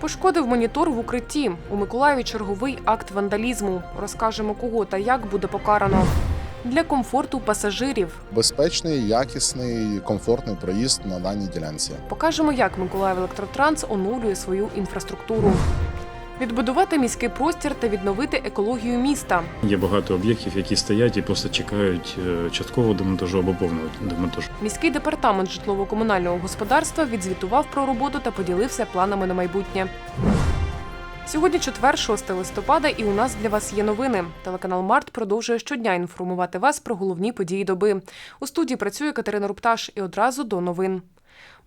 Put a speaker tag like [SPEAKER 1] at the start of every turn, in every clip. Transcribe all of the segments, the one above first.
[SPEAKER 1] Пошкодив монітор в укритті. У Миколаєві черговий акт вандалізму. Розкажемо, кого та як буде покарано. Для комфорту пасажирів
[SPEAKER 2] Безпечний, якісний, комфортний проїзд на даній ділянці.
[SPEAKER 1] покажемо, як Миколаїв Електротранс оновлює свою інфраструктуру. Відбудувати міський простір та відновити екологію міста.
[SPEAKER 3] Є багато об'єктів, які стоять і просто чекають е, часткового демонтажу або повного демонтажу.
[SPEAKER 1] Міський департамент житлово-комунального господарства відзвітував про роботу та поділився планами на майбутнє. Сьогодні четвер, 6 листопада, і у нас для вас є новини. Телеканал Март продовжує щодня інформувати вас про головні події доби. У студії працює Катерина Рупташ і одразу до новин.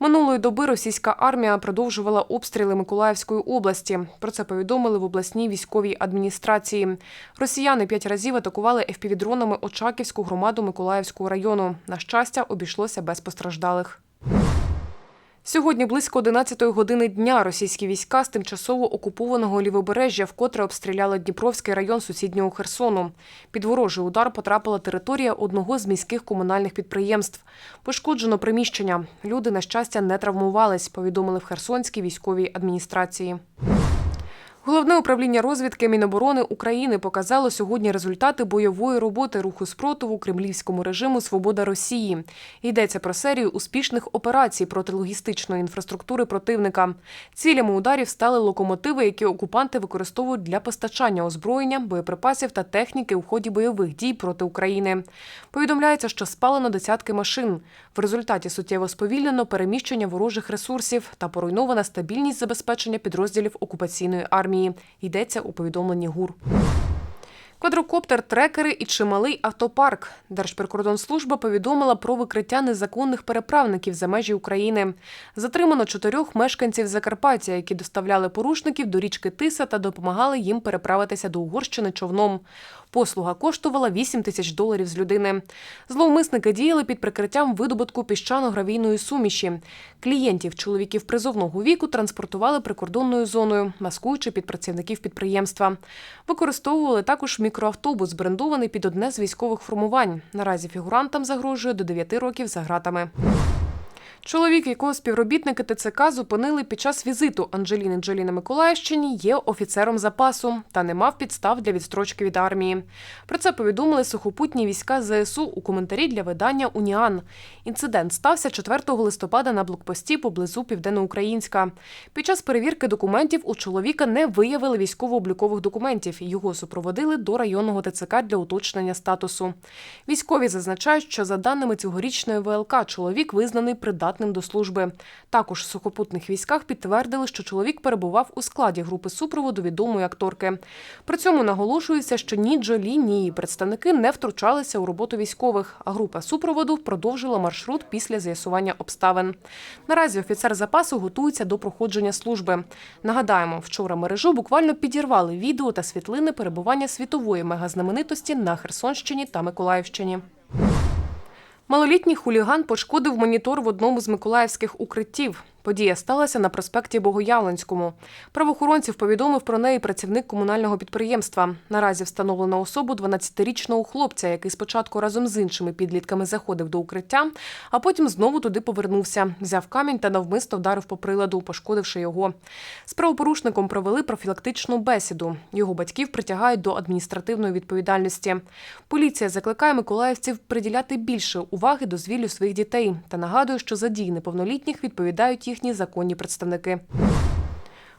[SPEAKER 1] Минулої доби російська армія продовжувала обстріли Миколаївської області. Про це повідомили в обласній військовій адміністрації. Росіяни п'ять разів атакували ФПВ-дронами Очаківську громаду Миколаївського району. На щастя, обійшлося без постраждалих. Сьогодні близько 11 години дня російські війська з тимчасово окупованого лівобережжя вкотре обстріляли Дніпровський район сусіднього Херсону. Під ворожий удар потрапила територія одного з міських комунальних підприємств. Пошкоджено приміщення. Люди, на щастя, не травмувались, повідомили в Херсонській військовій адміністрації. Головне управління розвідки Міноборони України показало сьогодні результати бойової роботи руху спротиву кремлівському режиму Свобода Росії. Йдеться про серію успішних операцій проти логістичної інфраструктури противника. Цілями ударів стали локомотиви, які окупанти використовують для постачання озброєння, боєприпасів та техніки у ході бойових дій проти України. Повідомляється, що спалено десятки машин. В результаті суттєво сповільнено переміщення ворожих ресурсів та поруйнована стабільність забезпечення підрозділів окупаційної армії. Йдеться у повідомленні ГУР. Квадрокоптер, трекери і чималий автопарк. Держприкордонслужба повідомила про викриття незаконних переправників за межі України. Затримано чотирьох мешканців Закарпаття, які доставляли порушників до річки Тиса та допомагали їм переправитися до Угорщини човном. Послуга коштувала 8 тисяч доларів з людини. Зловмисники діяли під прикриттям видобутку піщано-гравійної суміші. Клієнтів чоловіків призовного віку транспортували прикордонною зоною, маскуючи під працівників підприємства. Використовували також мікроавтобус, брендований під одне з військових формувань. Наразі фігурантам загрожує до 9 років за гратами. Чоловік, якого співробітники ТЦК зупинили під час візиту Анджеліни Джолі на Миколаївщині, є офіцером запасу та не мав підстав для відстрочки від армії. Про це повідомили сухопутні війська ЗСУ у коментарі для видання Уніан. Інцидент стався 4 листопада на блокпості поблизу Південноукраїнська. Під час перевірки документів у чоловіка не виявили військово-облікових документів. Його супроводили до районного ТЦК для уточнення статусу. Військові зазначають, що за даними цьогорічної ВЛК, чоловік визнаний придатним до служби. Також в сухопутних військах підтвердили, що чоловік перебував у складі групи супроводу відомої акторки. При цьому наголошується, що ні Джолі, ні її представники не втручалися у роботу військових, а група супроводу продовжила маршрут після з'ясування обставин. Наразі офіцер запасу готується до проходження служби. Нагадаємо, вчора мережу буквально підірвали відео та світлини перебування світової мегазнаменитості на Херсонщині та Миколаївщині. Малолітній хуліган пошкодив монітор в одному з миколаївських укриттів. Подія сталася на проспекті Богоявленському. Правоохоронців повідомив про неї працівник комунального підприємства. Наразі встановлено особу 12-річного хлопця, який спочатку разом з іншими підлітками заходив до укриття, а потім знову туди повернувся. Взяв камінь та навмисно вдарив по приладу, пошкодивши його. З правопорушником провели профілактичну бесіду. Його батьків притягають до адміністративної відповідальності. Поліція закликає миколаївців приділяти більше уваги дозвіллю своїх дітей та нагадує, що за дії неповнолітніх відповідають їхні законні представники.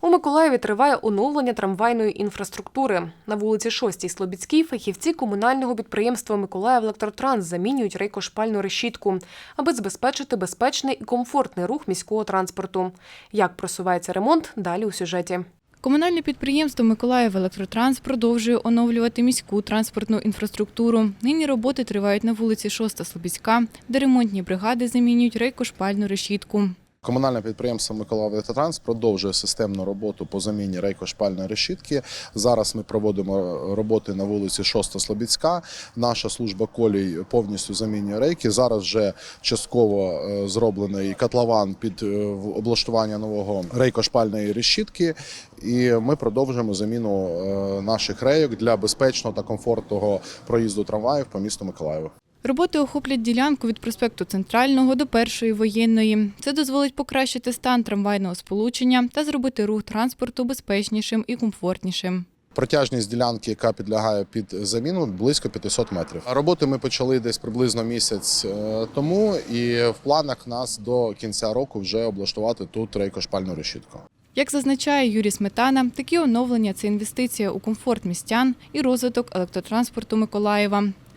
[SPEAKER 1] У Миколаєві триває оновлення трамвайної інфраструктури. На вулиці 6 Слобідській фахівці комунального підприємства Миколаїв Електротранс замінюють рейкошпальну решітку, аби забезпечити безпечний і комфортний рух міського транспорту. Як просувається ремонт, далі у сюжеті.
[SPEAKER 4] Комунальне підприємство Миколаїв Електротранс продовжує оновлювати міську транспортну інфраструктуру. Нині роботи тривають на вулиці 6 Слобідська, де ремонтні бригади замінюють рейкошпальну решітку.
[SPEAKER 2] Комунальне підприємство Миколаїв Електротранс продовжує системну роботу по заміні рейкошпальної решітки. Зараз ми проводимо роботи на вулиці 6 Слобідська. Наша служба колій повністю замінює рейки. Зараз вже частково е, зроблений котлован під е, облаштування нового рейкошпальної решітки. І ми продовжуємо заміну е, наших рейок для безпечного та комфортного проїзду трамваїв по місту Миколаєву.
[SPEAKER 4] Роботи охоплять ділянку від проспекту Центрального до першої воєнної. Це дозволить покращити стан трамвайного сполучення та зробити рух транспорту безпечнішим і комфортнішим.
[SPEAKER 2] Протяжність ділянки, яка підлягає під заміну, близько 500 метрів. Роботи ми почали десь приблизно місяць е, тому, і в планах нас до кінця року вже облаштувати тут рейкошпальну решітку.
[SPEAKER 4] Як зазначає Юрій Сметана, такі оновлення це інвестиція у комфорт містян і розвиток електротранспорту Миколаєва.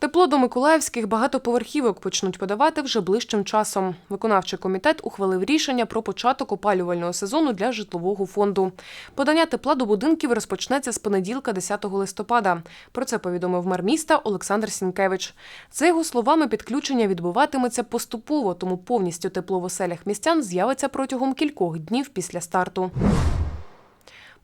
[SPEAKER 1] Тепло до миколаївських багатоповерхівок почнуть подавати вже ближчим часом. Виконавчий комітет ухвалив рішення про початок опалювального сезону для житлового фонду. Подання тепла до будинків розпочнеться з понеділка, 10 листопада. Про це повідомив мер міста Олександр Сінкевич. За його словами, підключення відбуватиметься поступово, тому повністю тепло в оселях містян з'явиться протягом кількох днів після старту.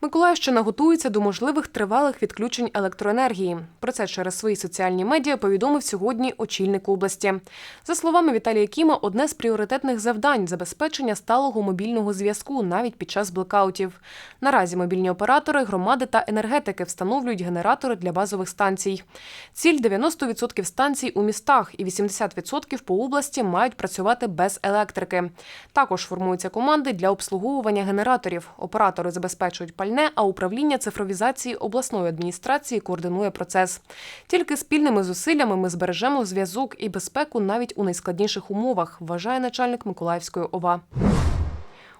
[SPEAKER 1] Миколаївщина готується до можливих тривалих відключень електроенергії. Про це через свої соціальні медіа повідомив сьогодні очільник області. За словами Віталія Кіма, одне з пріоритетних завдань забезпечення сталого мобільного зв'язку навіть під час блекаутів. Наразі мобільні оператори, громади та енергетики встановлюють генератори для базових станцій. Ціль 90% станцій у містах і 80% по області мають працювати без електрики. Також формуються команди для обслуговування генераторів. Оператори забезпечують пальне, а управління цифровізації обласної адміністрації координує процес. Тільки спільними зусиллями ми збережемо зв'язок і безпеку навіть у найскладніших умовах, вважає начальник Миколаївської ОВА.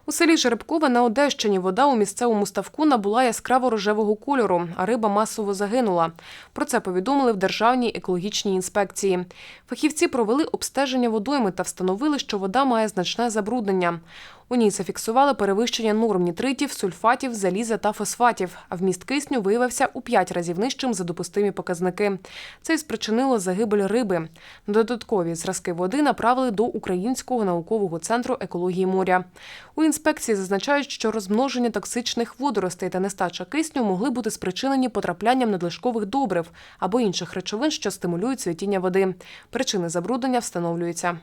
[SPEAKER 1] У селі Жеребкове на Одещині вода у місцевому ставку набула яскраво рожевого кольору, а риба масово загинула. Про це повідомили в Державній екологічній інспекції. Фахівці провели обстеження водойми та встановили, що вода має значне забруднення. У ній зафіксували перевищення норм нітритів, сульфатів, заліза та фосфатів, а вміст кисню виявився у 5 разів нижчим за допустимі показники. Це й спричинило загибель риби. Додаткові зразки води направили до Українського наукового центру екології моря. У інспекції зазначають, що розмноження токсичних водоростей та нестача кисню могли бути спричинені потраплянням надлишкових добрив або інших речовин, що стимулюють цвітіння води. Причини забруднення встановлюються.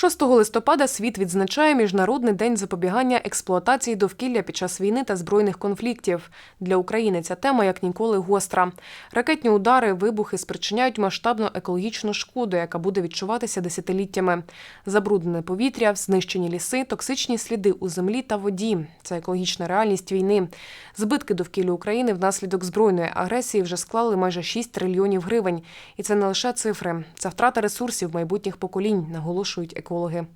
[SPEAKER 1] 6 листопада світ відзначає Міжнародний день запобігання експлуатації довкілля під час війни та збройних конфліктів. Для України ця тема як ніколи гостра. Ракетні удари, вибухи спричиняють масштабну екологічну шкоду, яка буде відчуватися десятиліттями. Забруднене повітря, знищені ліси, токсичні сліди у землі та воді. Це екологічна реальність війни. Збитки довкілля України внаслідок збройної агресії вже склали майже 6 трильйонів гривень. І це не лише цифри, це втрата ресурсів майбутніх поколінь, наголошують екологи.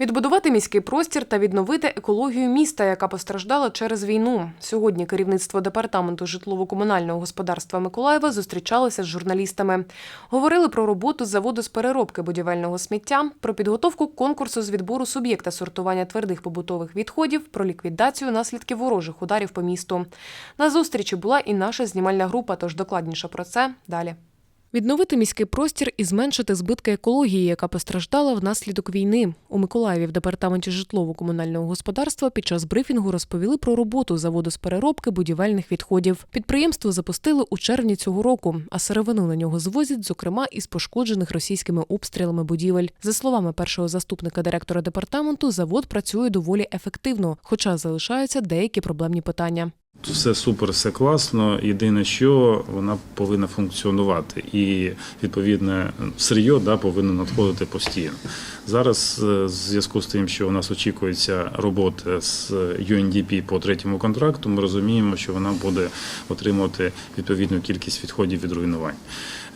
[SPEAKER 1] Відбудувати міський простір та відновити екологію міста, яка постраждала через війну. Сьогодні керівництво департаменту житлово-комунального господарства Миколаєва зустрічалося з журналістами. Говорили про роботу заводу з переробки будівельного сміття, про підготовку конкурсу з відбору суб'єкта сортування твердих побутових відходів, про ліквідацію наслідків ворожих ударів по місту. На зустрічі була і наша знімальна група, тож докладніше про це далі. Відновити міський простір і зменшити збитки екології, яка постраждала внаслідок війни. У Миколаєві в департаменті житлово-комунального господарства під час брифінгу розповіли про роботу заводу з переробки будівельних відходів. Підприємство запустили у червні цього року, а сировину на нього звозять, зокрема, із пошкоджених російськими обстрілами будівель. За словами першого заступника директора департаменту, завод працює доволі ефективно, хоча залишаються деякі проблемні питання.
[SPEAKER 3] Все супер, все класно. Єдине, що вона повинна функціонувати, і відповідне сир'йо да, повинно надходити постійно. Зараз, е, в зв'язку з тим, що у нас очікується робота з UNDP по третьому контракту, ми розуміємо, що вона буде отримувати відповідну кількість відходів від руйнувань.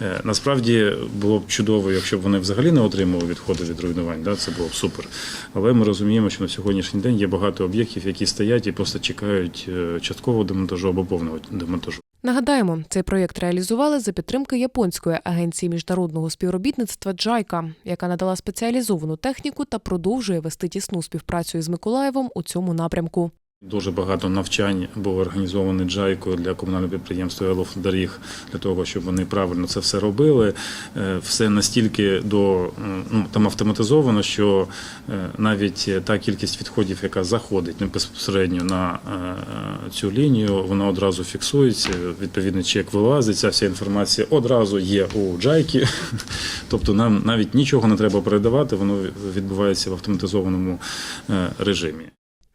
[SPEAKER 3] Е, Насправді було б чудово, якщо б вони взагалі не отримували відходи від руйнувань, да, це було б супер. Але ми розуміємо, що на сьогоднішній день є багато об'єктів, які стоять і просто чекають е, часткового демонтажу або повного демонтажу.
[SPEAKER 1] Нагадаємо, цей проєкт реалізували за підтримки японської агенції міжнародного співробітництва Джайка, яка надала спеціалізовану техніку та продовжує вести тісну співпрацю із Миколаєвом у цьому напрямку.
[SPEAKER 3] Дуже багато навчань було організовано джайкою для комунального підприємства «Елофдоріг» для того, щоб вони правильно це все робили. Е, Все настільки до ну, там автоматизовано, що е, навіть та кількість відходів, яка заходить безпосередньо на е, цю лінію, вона одразу фіксується. Відповідний чек вилазить. Ця вся інформація одразу є у джайки. Тобто нам навіть нічого не треба передавати, воно відбувається в автоматизованому е, режимі.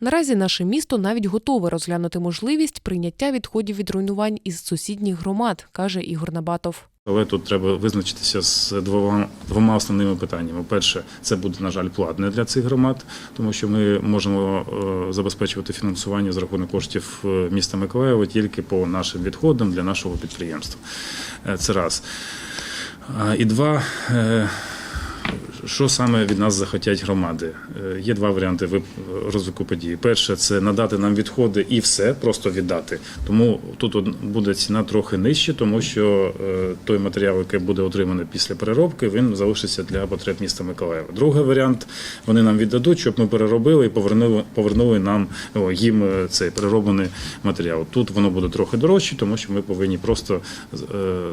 [SPEAKER 1] Наразі наше місто навіть готове розглянути можливість прийняття відходів від руйнувань із сусідніх громад, каже Ігор Набатов.
[SPEAKER 3] Але тут треба визначитися з двома, двома основними питаннями. Перше, це буде, на жаль, платне для цих громад, тому що ми можемо е, забезпечувати фінансування за рахунок коштів е, міста Миколаєва тільки по нашим відходам для нашого підприємства. Е, Це раз. І два. Що саме від нас захотять громади? Е, Є два варіанти розвитку події. Перше це надати нам відходи і все, просто віддати. Тому тут буде ціна трохи нижче, тому що е, той матеріал, який буде отриманий після переробки, він залишиться для потреб міста Миколаєва. Другий варіант вони нам віддадуть, щоб ми переробили і повернули, повернули нам о, їм е, цей перероблений матеріал. Тут воно буде трохи дорожче, тому що ми повинні просто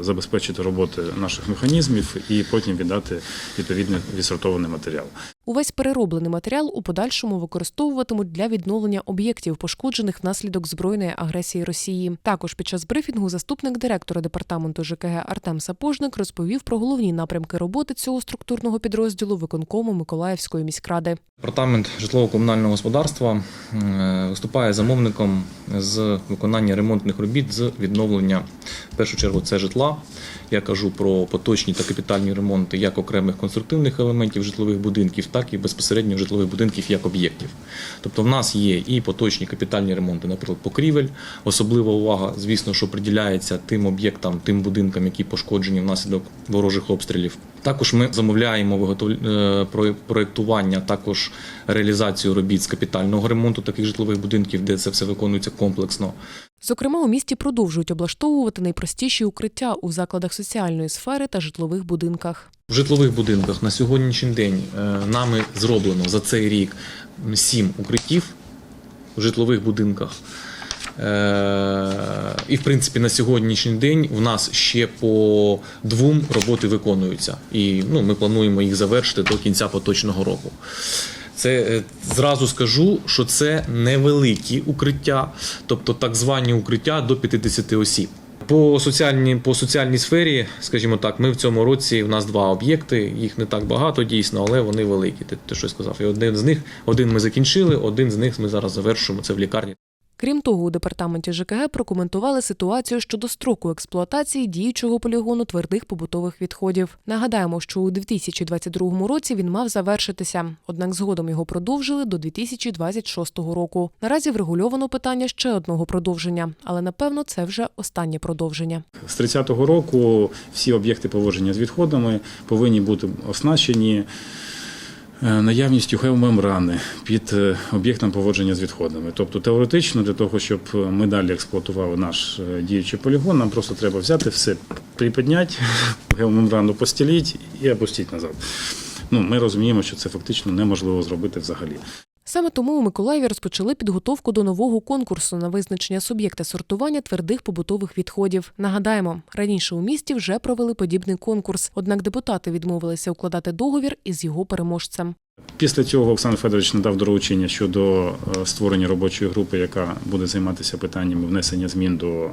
[SPEAKER 3] забезпечити роботи наших механізмів і потім віддати відповідний відсортований матеріал.
[SPEAKER 1] Увесь перероблений матеріал у подальшому використовуватимуть для відновлення об'єктів, пошкоджених внаслідок збройної агресії Росії. Також під час брифінгу заступник директора департаменту ЖКГ Артем Сапожник розповів про головні напрямки роботи цього структурного підрозділу виконкому Миколаївської міськради.
[SPEAKER 5] Департамент житлово-комунального господарства е, виступає замовником з виконання ремонтних робіт з відновлення в першу чергу це житла. Я кажу про поточні та капітальні ремонти як окремих конструктивних елементів житлових будинків, так і безпосередньо житлових будинків як об'єктів. Тобто в нас є і поточні капітальні ремонти, наприклад, покрівель. Особлива увага, звісно, що приділяється тим об'єктам, тим будинкам, які пошкоджені внаслідок ворожих обстрілів. Також ми замовляємо е, проєктування, також реалізацію робіт з капітального ремонту таких житлових будинків, де це все виконується комплексно.
[SPEAKER 1] Зокрема, у місті продовжують облаштовувати найпростіші укриття у закладах соціальної сфери та житлових будинках.
[SPEAKER 5] В житлових будинках на сьогоднішній день е, нами зроблено за цей рік сім укриттів в житлових будинках. Е, І, в принципі, на сьогоднішній день в нас ще по двом роботи виконуються. І ну, ми плануємо їх завершити до кінця поточного року. Це е, зразу скажу, що це невеликі укриття, тобто так звані укриття до 50 осіб. По соціальній, по соціальній сфері, скажімо так, ми в цьому році в нас два об'єкти. Їх не так багато дійсно, але вони великі. Ти, ти щось сказав. І один з них один ми закінчили, один з них ми зараз завершуємо. Це в лікарні.
[SPEAKER 1] Крім того, у департаменті ЖКГ прокоментували ситуацію щодо строку експлуатації діючого полігону твердих побутових відходів. Нагадаємо, що у 2022 році він мав завершитися, однак згодом його продовжили до 2026 року. Наразі врегульовано питання ще одного продовження, але напевно це вже останнє продовження.
[SPEAKER 3] З 30-го року всі об'єкти поводження з відходами повинні бути оснащені наявністю геомембрани під е, об'єктом поводження з відходами. Тобто теоретично для того, щоб ми далі експлуатували наш е, діючий полігон, нам просто треба взяти все, припідняти, геомембрану постіліть і опустити назад. Ну, ми розуміємо, що це фактично неможливо зробити взагалі.
[SPEAKER 1] Саме тому у Миколаєві розпочали підготовку до нового конкурсу на визначення суб'єкта сортування твердих побутових відходів. Нагадаємо, раніше у місті вже провели подібний конкурс, однак депутати відмовилися укладати договір із його переможцем.
[SPEAKER 3] Після цього Олександр Федорович надав доручення щодо е, створення робочої групи, яка буде займатися питаннями внесення змін до е,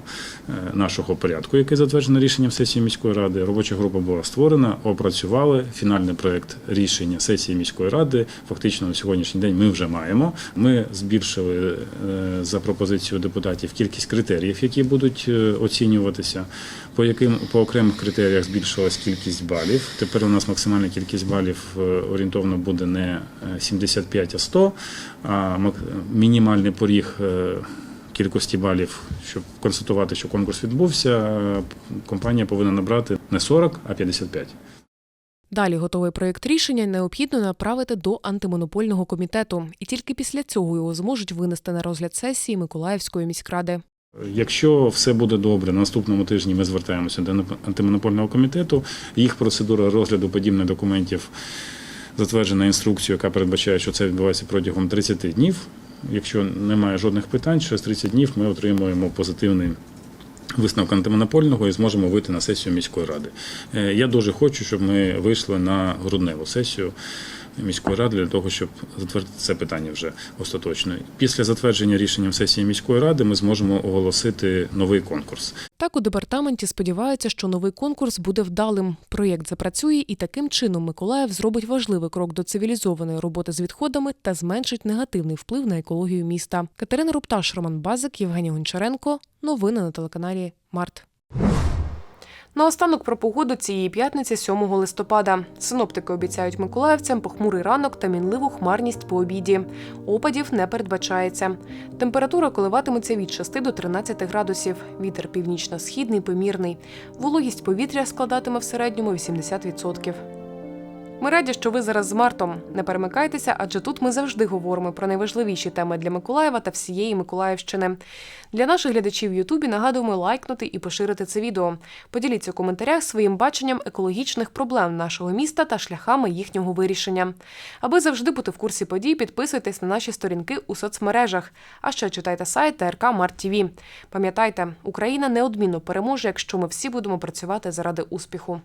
[SPEAKER 3] нашого порядку, який затверджено рішенням сесії міської ради. Робоча група була створена, опрацювали фінальний проект рішення сесії міської ради. Фактично на сьогоднішній день ми вже маємо. Ми збільшили е, за пропозицією депутатів кількість критеріїв, які будуть оцінюватися. По яким по окремих критеріях збільшилась кількість балів. Тепер у нас максимальна кількість балів е, орієнтовно буде не е, 75, а 100, а мінімальний поріг е, кількості балів, щоб констатувати, що конкурс відбувся, е, компанія повинна набрати не 40, а 55.
[SPEAKER 1] Далі готовий проєкт рішення необхідно направити до антимонопольного комітету, і тільки після цього його зможуть винести на розгляд сесії Миколаївської міськради.
[SPEAKER 3] Якщо все буде добре, на наступному тижні ми звертаємося до антимонопольного комітету. Їх процедура розгляду подібних документів затверджена інструкцією, яка передбачає, що це відбувається протягом 30 днів. якщо немає жодних питань, через 30 днів ми отримуємо позитивний. Висновок антимонопольного і зможемо вийти на сесію міської ради. Е, Я дуже хочу, щоб ми вийшли на грудневу сесію міської ради для того, щоб затвердити це питання вже остаточно. Після затвердження рішенням сесії міської ради ми зможемо оголосити новий конкурс.
[SPEAKER 1] Так у департаменті сподіваються, що новий конкурс буде вдалим. Проєкт запрацює, і таким чином Миколаїв зробить важливий крок до цивілізованої роботи з відходами та зменшить негативний вплив на екологію міста. Катерина Рупташ, Роман Базик, Євгеній Гончаренко. Новини на телеканалі Март. Наостанок про погоду цієї п'ятниці 7 листопада. Синоптики обіцяють миколаївцям похмурий ранок та мінливу хмарність по обіді. Опадів не передбачається. Температура коливатиметься від 6 до 13 градусів. Вітер північно-східний помірний. Вологість повітря складатиме в середньому 80%. Ми раді, що ви зараз з Мартом. Не перемикайтеся, адже тут ми завжди говоримо про найважливіші теми для Миколаєва та всієї Миколаївщини. Для наших глядачів в Ютубі нагадуємо лайкнути і поширити це відео. Поділіться у коментарях своїм баченням екологічних проблем нашого міста та шляхами їхнього вирішення. Аби завжди бути в курсі подій, підписуйтесь на наші сторінки у соцмережах. А ще читайте сайт ТРК Март. Пам'ятайте, Україна неодмінно переможе, якщо ми всі будемо працювати заради успіху.